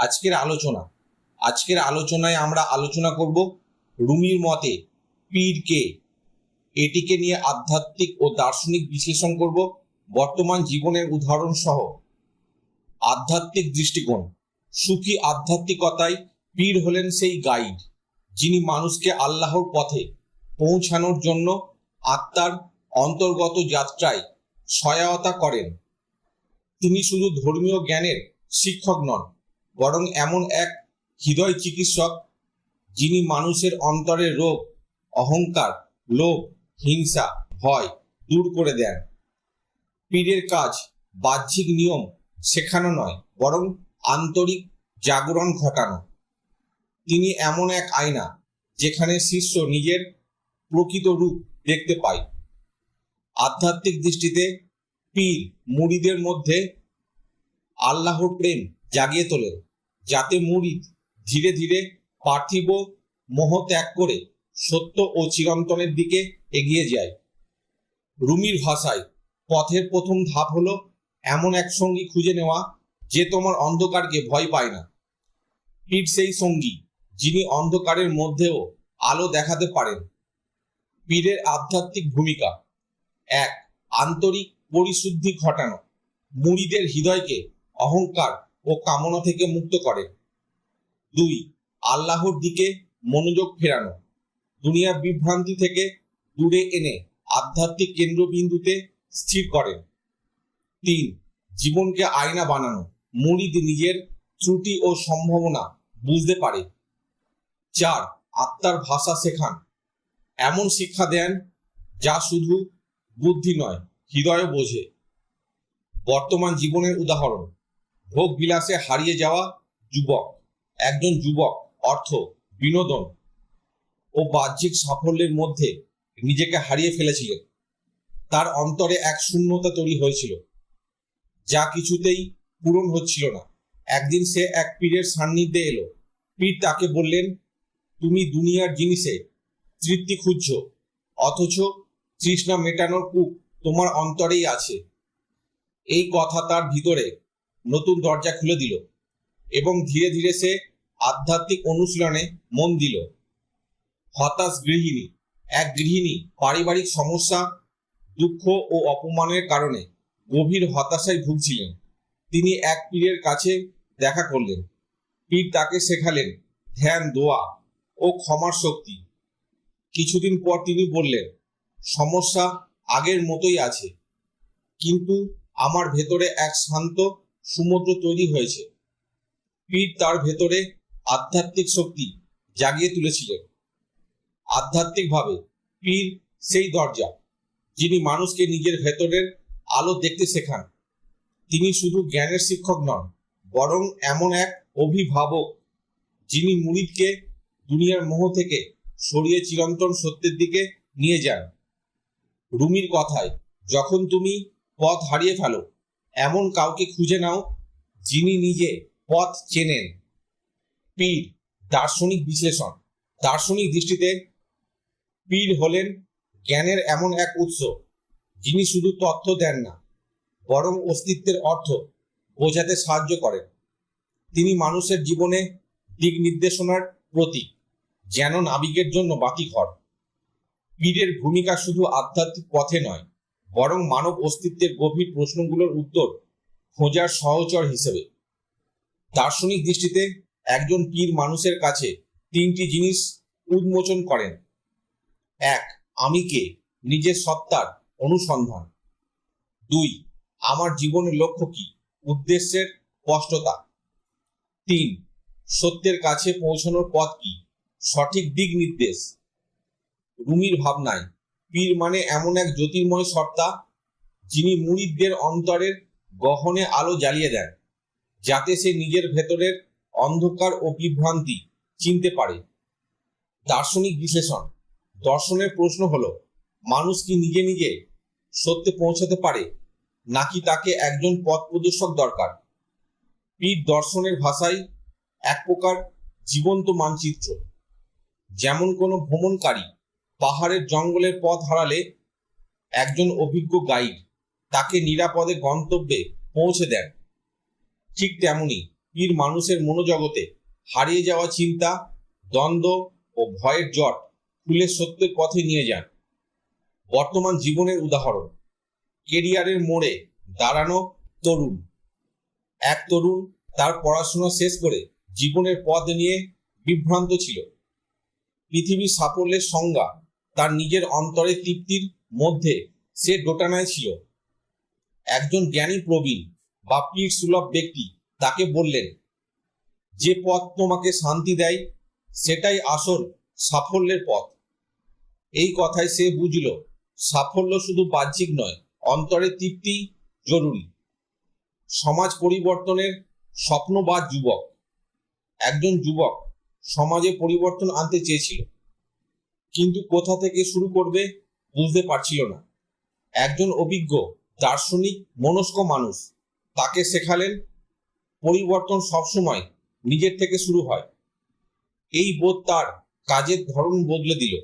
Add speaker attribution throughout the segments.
Speaker 1: আজকের আলোচনা। আজকের আলোচনায় আমরা আলোচনা করব রুমির মতে পীর কে এটিকে নিয়ে আধ্যাত্মিক ও দার্শনিক বিশ্লেষণ করব বর্তমান জীবনের উদাহরণ সহ। আধ্যাত্মিক দৃষ্টিকোণ। সুখী আধ্যাত্মিকতায় পীর হলেন সেই গাইড, যিনি মানুষকে আল্লাহর পথে পৌঁছানোর জন্য আত্মার অন্তর্গত যাত্রায় সহায়তা করেন। তিনি শুধু ধর্মীয় জ্ঞানের শিক্ষক নন বরং এমন এক হৃদয় চিকিৎসক যিনি মানুষের অন্তরের রোগ, অহংকার, লোভ, হিংসা, ভয় দূর করে দেন। পীরের কাজ বাহ্যিক নিয়ম শেখানো নয়, বরং আন্তরিক জাগরণ ঘটানো। তিনি এমন এক আয়না যেখানে শিষ্য নিজের প্রকৃত রূপ দেখতে পায়। আধ্যাত্মিক দৃষ্টিতে পীর মুড়িদের মধ্যে আল্লাহর প্রেম জাগিয়ে তোলেন। যাতে মুরিদ ধীরে ধীরে পার্থিব মোহ ত্যাগ করে সত্য ও চিরন্তনের দিকে এগিয়ে যায়। রুমির ভাষায় পথের প্রথম ধাপ হলো এমন এক সঙ্গী খুঁজে নেওয়া যে তোমার অন্ধকারকে ভয় পায় না। পীর সেই সঙ্গী যিনি অন্ধকারের মধ্যেও আলো দেখাতে পারেন। পীরের আধ্যাত্মিক ভূমিকা। এক আন্তরিক পরিশুদ্ধি ঘটানো। মুড়িদের হৃদয়কে অহংকার ও কামনা থেকে মুক্ত করে। দুই, আল্লাহর দিকে মনোযোগ ফেরানো। দুনিয়ার বিভ্রান্তি থেকে দূরে এনে আধ্যাত্মিক কেন্দ্রবিন্দুতে স্থির করেন তিন, জীবনকে আয়না বানানো। মুড়িদ নিজের ত্রুটি ও সম্ভাবনা বুঝতে পারে। চার, আত্মার ভাষা শেখান। এমন শিক্ষা দেন যা শুধু বুদ্ধি নয় হৃদয় বোঝে। বর্তমান জীবনের উদাহরণ। ভোগ বিলাসে হারিয়ে যাওয়া যুবক, একজন যুবক, অর্থ, বিনোদন ও বাহ্যিক সাফল্যের মধ্যে নিজেকে হারিয়ে ফেলেছিলেন তার অন্তরে এক শূন্যতা তৈরি হয়েছিল, যা কিছুতেই পূরণ হচ্ছিল না। একদিন সে এক পীরের সান্নিধ্যে এলো। পীর তাকে বললেন, তুমি দুনিয়ার জিনিসে তৃপ্তি খুঁজছ, অথচ তৃষ্ণা মেটানোর কূপ তোমার অন্তরেই আছে। এই কথা তার ভিতরে নতুন দরজা খুলে দিল এবং ধীরে ধীরে সে আধ্যাত্মিক অনুশীলনে মন দিল। হতাশ গৃহিণী, এক গৃহিণী পারিবারিক সমস্যা, দুঃখ ও অপমানের কারণে গভীর হতাশায় ভুগছিলেন। তিনি এক পীরের কাছে দেখা করলেন। পীর তাকে শেখালেন ধ্যান, দোয়া ও ক্ষমার শক্তি। কিছুদিন পর তিনি বললেন, সমস্যা আগের মতোই আছে, কিন্তু আমার ভেতরে এক শান্ত সমুদ্র তৈরি হয়েছে। পীর তার ভেতরে আধ্যাত্মিক শক্তি জাগিয়ে তুলেছিলেন। আধ্যাত্মিকভাবে পীর সেই দরজা, যিনি মানুষকে নিজের ভেতরের আলো দেখতে শেখান। তিনি শুধু জ্ঞানের শিক্ষক নন, বরং এমন এক অভিভাবক, যিনি মুরিদকে দুনিয়ার মোহ থেকে সরিয়ে চিরন্তন সত্যের দিকে নিয়ে যান। রুমির কথায়, যখন তুমি পথ হারিয়ে ফেলো এমন কাউকে খুঁজে নাও যিনি নিজে পথ চেনেন। পীর, দার্শনিক বিশ্লেষণ। দার্শনিক দৃষ্টিতে পীর হলেন জ্ঞানের এমন এক উৎস, যিনি শুধু তথ্য দেন না, বরং অস্তিত্বের অর্থ বোঝাতে সাহায্য করেন। তিনি মানুষের জীবনে দিক নির্দেশনার প্রতীক, যেন নাবিকের জন্য বাতি ঘর পীরের ভূমিকা শুধু আধ্যাত্মিক পথে নয় বরং মানব অস্তিত্বের গভীর প্রশ্নগুলোর উত্তর খোঁজার সহচর হিসেবে। দার্শনিক দৃষ্টিতে একজন পীর মানুষের কাছে তিনটি জিনিস উন্মোচন করেন। এক, আমি কে? নিজের সত্তার অনুসন্ধান। দুই, আমার জীবনের লক্ষ্য কি? উদ্দেশ্যের স্পষ্টতা। তিন, সত্যের কাছে পৌঁছানোর পথ কি? সঠিক দিক নির্দেশ। রুমির ভাবনায় পীর মানে এমন এক জ্যোতির্ময় সত্তা যিনি মুরিদদের অন্তরের গহনে আলো জ্বালিয়ে দেন, যাতে সে নিজের ভেতরের অন্ধকার ও বিভ্রান্তি চিনতে পারে। দার্শনিক বিশ্লেষণ, দর্শনের প্রশ্ন হলো, মানুষ কি নিজে নিজে সত্যে পৌঁছাতে পারে, নাকি তাকে একজন পথ প্রদর্শক দরকার? পীর দর্শনের ভাষায় এক প্রকার জীবন্ত মানচিত্র, যেমন কোনো ভ্রমণকারী পাহাড়ের জঙ্গলের পথ হারালে একজন অভিজ্ঞ গাইড তাকে নিরাপদে গন্তব্যে পৌঁছে দেন। ঠিক তেমনি পীর মানুষের মনোজগতে হারিয়ে যাওয়া চিন্তা, দ্বন্দ্ব ও ভয়ের জট খুলে সত্যের পথে নিয়ে যান। বর্তমান জীবনের উদাহরণ, কেরিয়ারের মোড়ে দাঁড়ানো তরুণ। এক তরুণ তার পড়াশোনা শেষ করে জীবনের পথ নিয়ে বিভ্রান্ত ছিল। পৃথিবীর সাফল্যের সংজ্ঞা তার নিজের অন্তরে তৃপ্তির মধ্যে সে ডোটানায় ছিল। একজন জ্ঞানী প্রবীণ বা পীর সুলভ ব্যক্তি তাকে বললেন, যে পথ তোমাকে শান্তি দেয়, সেটাই আসল সাফল্যের পথ। এই কথায় সে বুঝল, সাফল্য শুধু বাহ্যিক নয়, অন্তরে তৃপ্তি জরুরি। সমাজ পরিবর্তনের স্বপ্ন বা যুবক। একজন যুবক সমাজে পরিবর্তন আনতে চেয়েছিল। কিন্তু কোথা থেকে শুরু করবে বুঝতে পারছিল না। একজন অভিজ্ঞ, দার্শনিক, মনস্ক মানুষ, তাকে শেখালেন, পরিবর্তন সবসময় নিজের থেকে শুরু হয়। এই বোধ তার কাজের ধরন বদলে দিল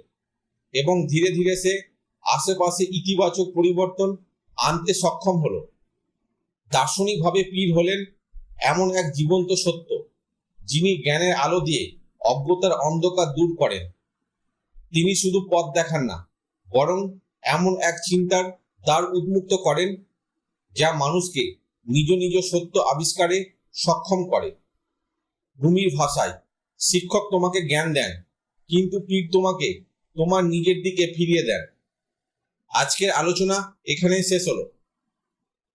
Speaker 1: এবং ধীরে ধীরে সে আশেপাশে ইতিবাচক পরিবর্তন আনতে সক্ষম হলো। দার্শনিকভাবে পীর হলেন এমন এক জীবন্ত সত্য, যিনি জ্ঞানের আলো দিয়ে অজ্ঞতার অন্ধকার দূর করেন। তিনি শুধু পথ দেখান না, বরং এমন এক চিন্তার দ্বার উন্মুক্ত করেন যা মানুষকে নিজ নিজ সত্য আবিষ্কারে সক্ষম করে। ভূমির ভাষায়, শিক্ষক তোমাকে জ্ঞান দেন, কিন্তু পীর তোমাকে তোমার নিজের দিকে ফিরিয়ে দেন। আজকের আলোচনা এখানেই শেষ হলো।